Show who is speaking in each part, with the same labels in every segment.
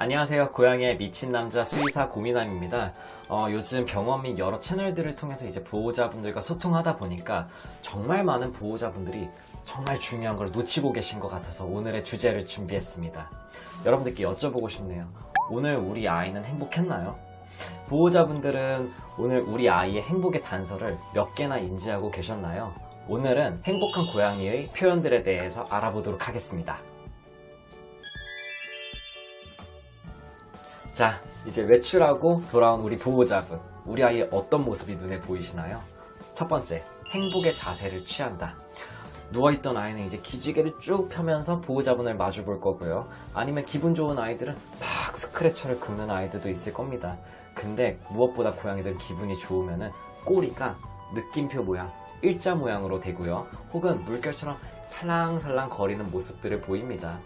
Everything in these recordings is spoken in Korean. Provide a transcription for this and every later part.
Speaker 1: 안녕하세요. 고양이의 미친 남자 수의사 고민남입니다. 어, 요즘 병원 및 여러 채널들을 통해서 이제 보호자분들과 소통하다 보니까 정말 많은 보호자분들이 정말 중요한 걸 놓치고 계신 것 같아서 오늘의 주제를 준비했습니다. 여러분들께 여쭤보고 싶네요. 오늘 우리 아이는 행복했나요? 보호자분들은 오늘 우리 아이의 행복의 단서를 몇 개나 인지하고 계셨나요? 오늘은 행복한 고양이의 표현들에 대해서 알아보도록 하겠습니다. 자, 이제 외출하고 돌아온 우리 보호자분. 우리 아이의 어떤 모습이 눈에 보이시나요? 첫 번째, 행복의 자세를 취한다. 누워있던 아이는 이제 기지개를 쭉 펴면서 보호자분을 마주 볼 거고요. 아니면 기분 좋은 아이들은 막 스크래쳐를 긁는 아이들도 있을 겁니다. 근데 무엇보다 고양이들은 기분이 좋으면은 꼬리가 느낌표 모양, 일자 모양으로 되고요. 혹은 물결처럼 살랑살랑 거리는 모습들을 보입니다.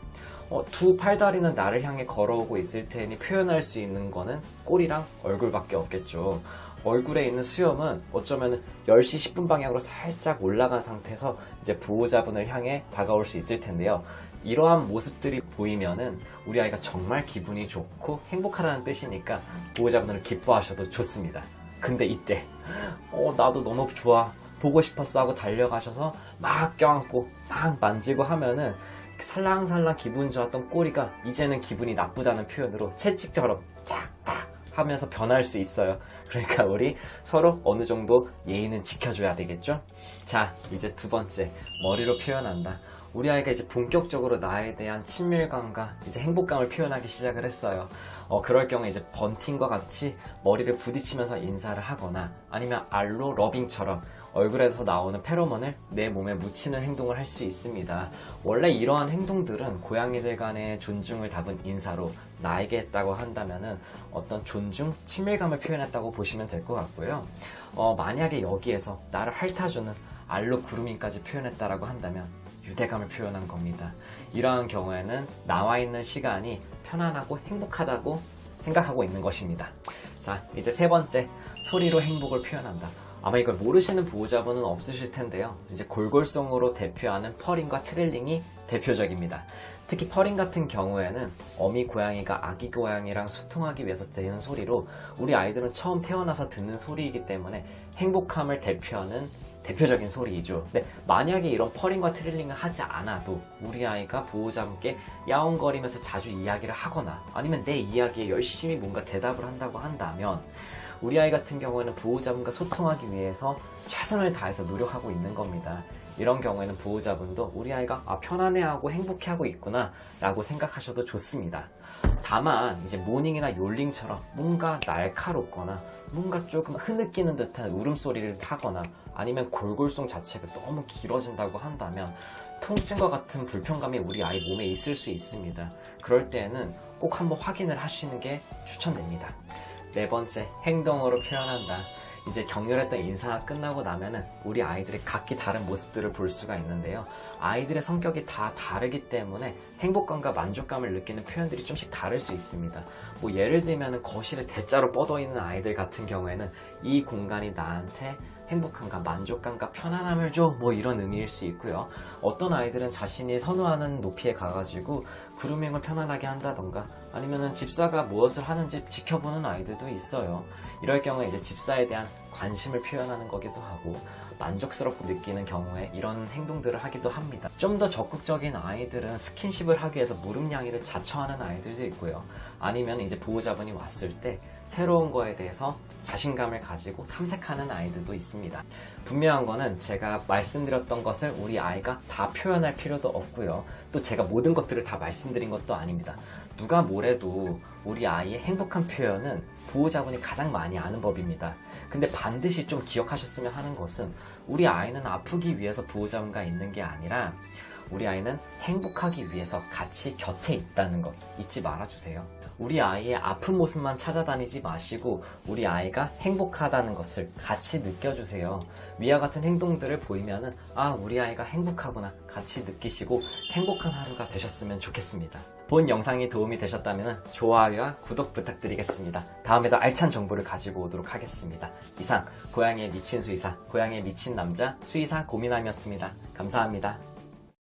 Speaker 1: 어, 두 팔다리는 나를 향해 걸어오고 있을 테니 표현할 수 있는 거는 꼬리랑 얼굴밖에 없겠죠. 얼굴에 있는 수염은 어쩌면 10시 10분 방향으로 살짝 올라간 상태에서 이제 보호자분을 향해 다가올 수 있을 텐데요. 이러한 모습들이 보이면은 우리 아이가 정말 기분이 좋고 행복하다는 뜻이니까 보호자분을 기뻐하셔도 좋습니다. 근데 이때, 어, 나도 너무 좋아. 보고 싶었어 하고 달려가셔서 막 껴안고 막 만지고 하면은 살랑살랑 기분 좋았던 꼬리가 이제는 기분이 나쁘다는 표현으로 채찍처럼 탁탁 하면서 변할 수 있어요. 그러니까 우리 서로 어느 정도 예의는 지켜줘야 되겠죠? 자, 이제 두 번째, 머리로 표현한다. 우리 아이가 이제 본격적으로 나에 대한 친밀감과 이제 행복감을 표현하기 시작을 했어요. 어, 그럴 경우에 이제 번팅과 같이 머리를 부딪히면서 인사를 하거나 아니면 알로 러빙처럼 얼굴에서 나오는 페로몬을 내 몸에 묻히는 행동을 할 수 있습니다. 원래 이러한 행동들은 고양이들 간의 존중을 담은 인사로 나에게 했다고 한다면은 어떤 존중, 친밀감을 표현했다고 보시면 될 것 같고요. 어, 만약에 여기에서 나를 핥아주는 알로 구루밍까지 표현했다라고 한다면 유대감을 표현한 겁니다. 이러한 경우에는 나와 있는 시간이 편안하고 행복하다고 생각하고 있는 것입니다. 자, 이제 세 번째, 소리로 행복을 표현한다. 아마 이걸 모르시는 보호자분은 없으실 텐데요. 이제 골골송으로 대표하는 퍼링과 트릴링이 대표적입니다. 특히 퍼링 같은 경우에는 어미 고양이가 아기 고양이랑 소통하기 위해서 내는 소리로 우리 아이들은 처음 태어나서 듣는 소리이기 때문에 행복함을 대표하는 대표적인 소리이죠. 근데 만약에 이런 퍼링과 트릴링을 하지 않아도 우리 아이가 보호자분께 야옹거리면서 자주 이야기를 하거나 아니면 내 이야기에 열심히 뭔가 대답을 한다고 한다면 우리 아이 같은 경우에는 보호자분과 소통하기 위해서 최선을 다해서 노력하고 있는 겁니다. 이런 경우에는 보호자분도 우리 아이가 아, 편안해하고 행복해하고 있구나 라고 생각하셔도 좋습니다. 다만 이제 모닝이나 욜링처럼 뭔가 날카롭거나 뭔가 조금 흐느끼는 듯한 울음소리를 하거나 아니면 골골송 자체가 너무 길어진다고 한다면 통증과 같은 불편감이 우리 아이 몸에 있을 수 있습니다. 그럴 때에는 꼭 한번 확인을 하시는 게 추천됩니다. 네 번째, 행동으로 표현한다. 이제 격렬했던 인사가 끝나고 나면은 우리 아이들의 각기 다른 모습들을 볼 수가 있는데요. 아이들의 성격이 다 다르기 때문에 행복감과 만족감을 느끼는 표현들이 좀씩 다를 수 있습니다. 뭐 예를 들면 거실에 대자로 뻗어 있는 아이들 같은 경우에는 이 공간이 나한테 행복함과 만족감과 편안함을 줘 뭐 이런 의미일 수 있고요. 어떤 아이들은 자신이 선호하는 높이에 가가지고 그루밍을 편안하게 한다던가 아니면은 집사가 무엇을 하는지 지켜보는 아이들도 있어요. 이럴 경우에 이제 집사에 대한 관심을 표현하는 거기도 하고 만족스럽고 느끼는 경우에 이런 행동들을 하기도 합니다. 좀 더 적극적인 아이들은 스킨십을 하기 위해서 무릎냥이를 자처하는 아이들도 있고요. 아니면 이제 보호자분이 왔을 때 새로운 거에 대해서 자신감을 가지고 탐색하는 아이들도 있습니다. 분명한 거는 제가 말씀드렸던 것을 우리 아이가 다 표현할 필요도 없고요. 또 제가 모든 것들을 다 말씀드린 것도 아닙니다. 누가 뭐래도 우리 아이의 행복한 표현은 보호자분이 가장 많이 아는 법입니다. 근데 반드시 좀 기억하셨으면 하는 것은 우리 아이는 아프기 위해서 보호자분과 있는 게 아니라 우리 아이는 행복하기 위해서 같이 곁에 있다는 것 잊지 말아주세요. 우리 아이의 아픈 모습만 찾아다니지 마시고 우리 아이가 행복하다는 것을 같이 느껴주세요. 위와 같은 행동들을 보이면은 아 우리 아이가 행복하구나 같이 느끼시고 행복한 하루가 되셨으면 좋겠습니다. 본 영상이 도움이 되셨다면 좋아요와 구독 부탁드리겠습니다. 다음에도 알찬 정보를 가지고 오도록 하겠습니다. 이상 고양이의 미친 수의사, 고양이의 미친 남자 수의사 고민함이었습니다. 감사합니다.